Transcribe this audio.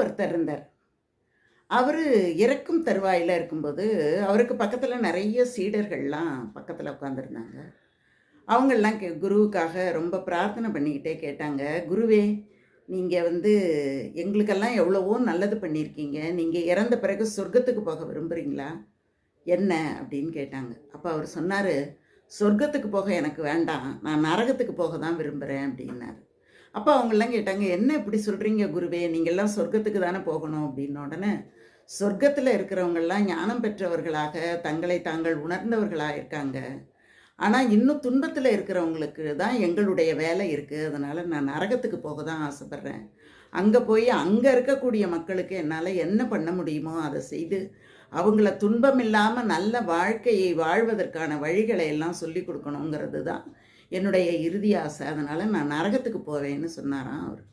ஒருத்தர் இருந்தார். அவர் இறக்கும் தருவாயில் இருக்கும்போது அவருக்கு பக்கத்தில் நிறைய சீடர்கள்லாம் பக்கத்தில் உட்காந்துருந்தாங்க அவங்கெல்லாம் கே குருவுக்காக ரொம்ப பிரார்த்தனை பண்ணிக்கிட்டே கேட்டாங்க குருவே நீங்கள் வந்து எங்களுக்கெல்லாம் எவ்வளவோ நல்லது பண்ணியிருக்கீங்க. நீங்கள் இறந்த பிறகு சொர்க்கத்துக்கு போக விரும்புகிறீங்களா என்ன? அப்படின்னு கேட்டாங்க. அப்போ அவர் சொன்னார் சொர்க்கத்துக்கு போக எனக்கு வேண்டாம். நான் நரகத்துக்கு போக தான் விரும்புகிறேன் அப்படின்னாரு. அப்போ அவங்களாம் கேட்டாங்க என்ன இப்படி சொல்கிறீங்க குருவே? நீங்கள்லாம் சொர்க்கத்துக்கு தானே போகணும்? அப்படின்ன உடனே சொர்க்கத்தில் இருக்கிறவங்கெல்லாம் ஞானம் பெற்றவர்களாக தங்களை தாங்கள் உணர்ந்தவர்களாக இருக்காங்க ஆனால் இன்னும் துன்பத்தில் இருக்கிறவங்களுக்கு தான் எங்களுடைய வேலை இருக்குது அதனால் நான் நரகத்துக்கு போக தான் ஆசைப்பட்றேன். அங்கே போய் அங்கே இருக்கக்கூடிய மக்களுக்கு என்னால் என்ன பண்ண முடியுமோ அதை செய்து அவங்கள துன்பம் இல்லாமல் நல்ல வாழ்க்கையை வாழ்வதற்கான வழிகளை எல்லாம் சொல்லி கொடுக்கணுங்கிறது தான் என்னுடைய இறுதி ஆசை. அதனால் நான் நரகத்துக்கு போவேன்னு சொன்னாராம் அவர்.